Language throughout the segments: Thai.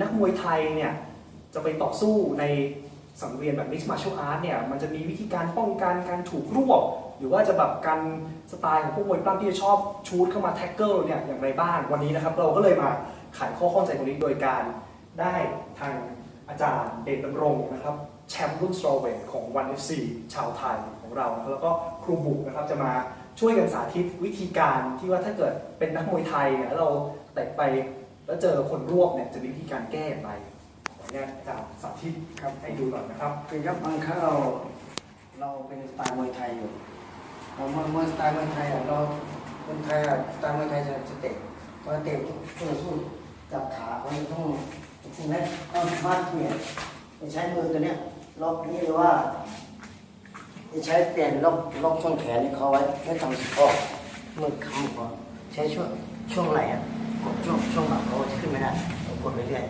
นักมวยไทยเนี่ยจะไปต่อสู้ในสังเวียนแบบ Mixed Martial Art เนี่ยมันจะมีวิธีการป้องกันการถูกรวบ หรือว่าจะแบบการสไตล์ของพวกมวยปล้ำที่จะชอบชูดเข้ามาแท็กเกิลเนี่ยอย่างไรบ้างวันนี้นะครับ เราก็เลยมาไขข้อข้องใจตรงนี้โดยการได้ทางอาจารย์เดชดำรงนะครับแชมป์รุ่นสโตรเวทของ 1FC ชาวไทยของเรา แล้วก็ครูบุกนะครับจะมาช่วยกันสาธิตวิธีการที่ว่าถ้าเกิดเป็นนักมวยไทยเนี่ยเราเตะไป แล้วเจอคนรวบเนี่ยจะมีวิธีการแก้ไรขออนุญาตอาจารย์สาธิตครับให้ดูหน่อยนะครับ คือครับบางครั้งเราเราเป็นสไตล์มวยไทยอยู่เราเมวยมวยสไตล์มวยไทยอะเราคนไทยอะสไตล์มวยไทยจะจะเตะพอเตะทุกสู้สู้จับขาเขาจะต้องใช่ไหมต้องฟาดเปลี่ยจะใช้มือตัวเนี้ยล็อกนี่หรือว่าจะใช้เปลี่ยนล็อกล็อกช่วงแขนนี่เขาไว้ไม่ทำสะโพกมือคำก่อนใช้ช่วงช่วงไหล่อะ กดช่วงช่วงหลังเขาจะขึ้นไม่ได้ต้องกดไปเรื่อย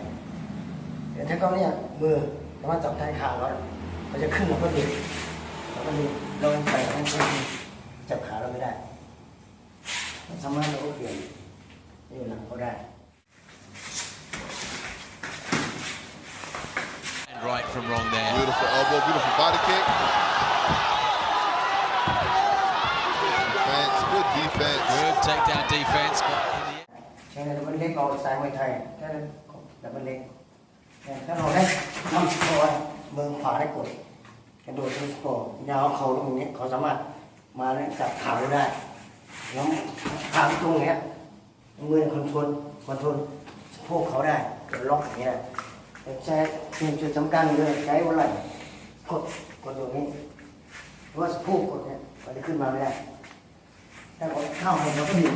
เดี๋ยวถ้าเขาเนี่ยมือสามารถจับท้ายขาเราเราจะขึ้นแล้วก็ดึงแล้วก็ดึงลงไปให้เขาจับขาเราไม่ได้สามารถเราก็เปลี่ยนอยู่หลังเขาได้ And right from wrong there. Beautiful elbow, beautiful body kick. Defense, good defense. Good takedown defense. ใช้ดับเบิลเล็กเราสายมวยไทยแค่ดับเบิลเล็กแต่ถ้าเราได้ทำสโคร์เมืองขวาได้กดกระโดดทำสโคร์ยาวเขาตรงนี้เขาสามารถมาเนี่ยจับขาได้แล้วขาตรงเนี้ยมือคอนโทรลคอนโทรลสะโพกเขาได้ล็อกอย่างเงี้ยแต่ใช้เป็นจุดสำคัญเลยใช้วันไหล่กดกดตรงนี้เพราะว่าสะโพกกดเนี่ยมันจะขึ้นมาไม่ได้ถ้ากดเข้าไปเราก็ดึง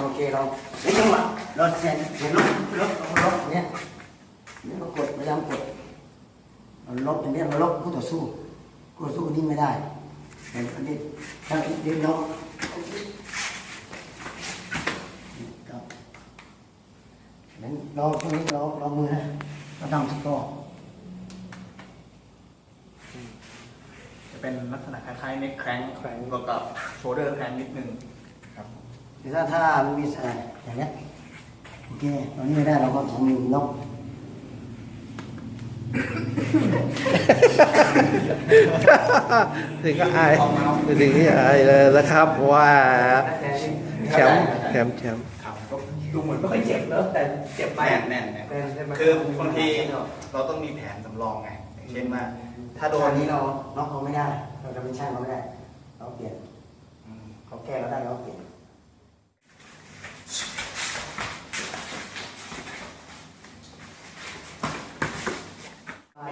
โอเคเราเฮ้ยจังหวะเราเซ็นเห็นลบลบลบเนี่ยนี่เรากดพยายามกดเราลบตรงนี้เราลบคู่ต่อสู้คู่ต่อสู้นี่ไม่ได้เห็นอันนี้ถ้าดึงน้องครับนั้นเราตรงนี้เราเรามือนะเราทำสกอร์จะเป็นลักษณะคล้ายๆเน็กแครงแครงบวกกับโชเดอร์แครงนิดนึงครับ หรือถ้าถ้ามันมีอะไรอย่างเงี้ยโอเคตอนนี้ไม่ได้เราก็ทำมือล็อกถึงก็อายถึงที่อายเลยนะครับว่าแชมป์แชมป์แชมป์ก็ดูเหมือนไม่ค่อยเจ็บเนอะแต่เจ็บไปแน่นแน่นแน่นแน่นใช่ไหมคือบางทีเราต้องมีแผนสำรองไงอย่างเช่นว่าถ้าโดโดนนนี้เราล็อกเขาไม่ได้ เราจะเป็นช่างเขาไม่ได้ เราเปลี่ยนอืมเขาแก้เราได้เราเปลี่ยน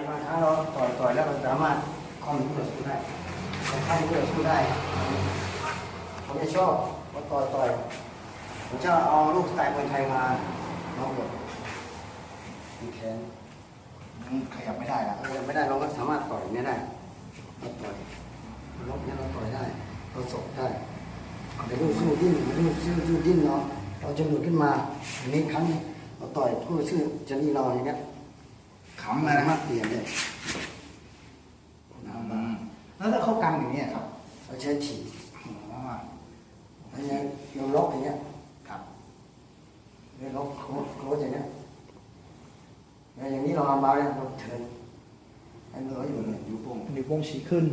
บางครั้งเราต่อยต่อยแล้วเราสามารถคอมคู่ต่อสู้ได้เราข้ามคู่ต่อสู้ได้ ผมจะชอบว่าต่อยต่อยผมจะเอาลูกสไตล์มวยไทยมาลองแบบมีแขนขยับไม่ได้ละเราไม่ได้เราก็สามารถต่อยนี้ได้เราต่อยเราเนี่ยเราต่อยได้เราสบได้แต่ลูกสู้ดิ้นลูกสู้สู้ดิ้นเราะเราจะหลุดขึ้นมาอันนี้ครั้งเราต่อยคู่ชื่อจะนี่เราอย่างเงี้ยขำเลยสานะมารถเปลี่ยนได้ แล้วถ้าเขากันอย่างเนี้ยครับเราใช้ฉีดอ๋ออันนี้เราล็อกอย่างเงี้ยครับเราล็อกโค้ดโค้ดอย่างเงี้ยแล้วอย่างนี้เราเอามาเนี่ยเราเทิร์นให้มือเขาอยู่เนี่ยอยู่ปุ่งนิ้วโป้งชี้ขึ้น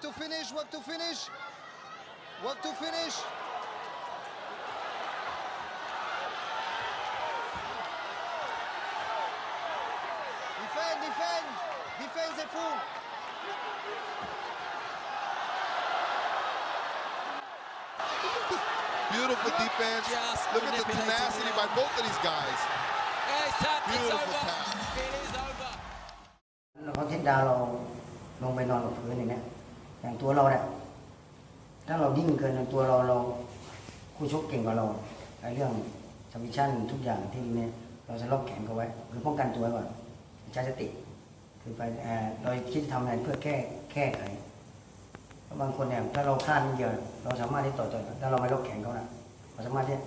Work to finish, work to finish. Work to finish. Defend, defend. Defend the full. Beautiful defense. Just Look at the manipulating tenacity the by arm. both of these guys. Yeah, it's tapped. It's Beautiful over. tap. It is over. เราเขาเทคดาวน์เราลงไปนอนกับพื้นอย่างเนี้ย อย่างตัวเราเนี่ยถ้าเราดิ้งเกินตัวเราเราคู่ชกเก่งกว่าเราไอ้เรื่องสมิชันทุกอย่างที่เนี่ยเราจะล็อกแขนเขาไว้คือป้องกันตัวไว้ก่อนใช้สติ คือไปเราคิดจะทำอะไรเพื่อแก้แก้ไขเพราะบางคนเนี่ยถ้าเราพลาดนิดเดียวเราสามารถที่ต่อต่อยถ้าเราไม่ล็อกแขนเขานะเราสามารถที่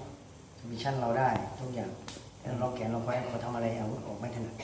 สมิชันเราได้ทุกอย่างถ้าเราล็อกแขนเราไว้เขาทำอะไรเอาออกไม่ถนัด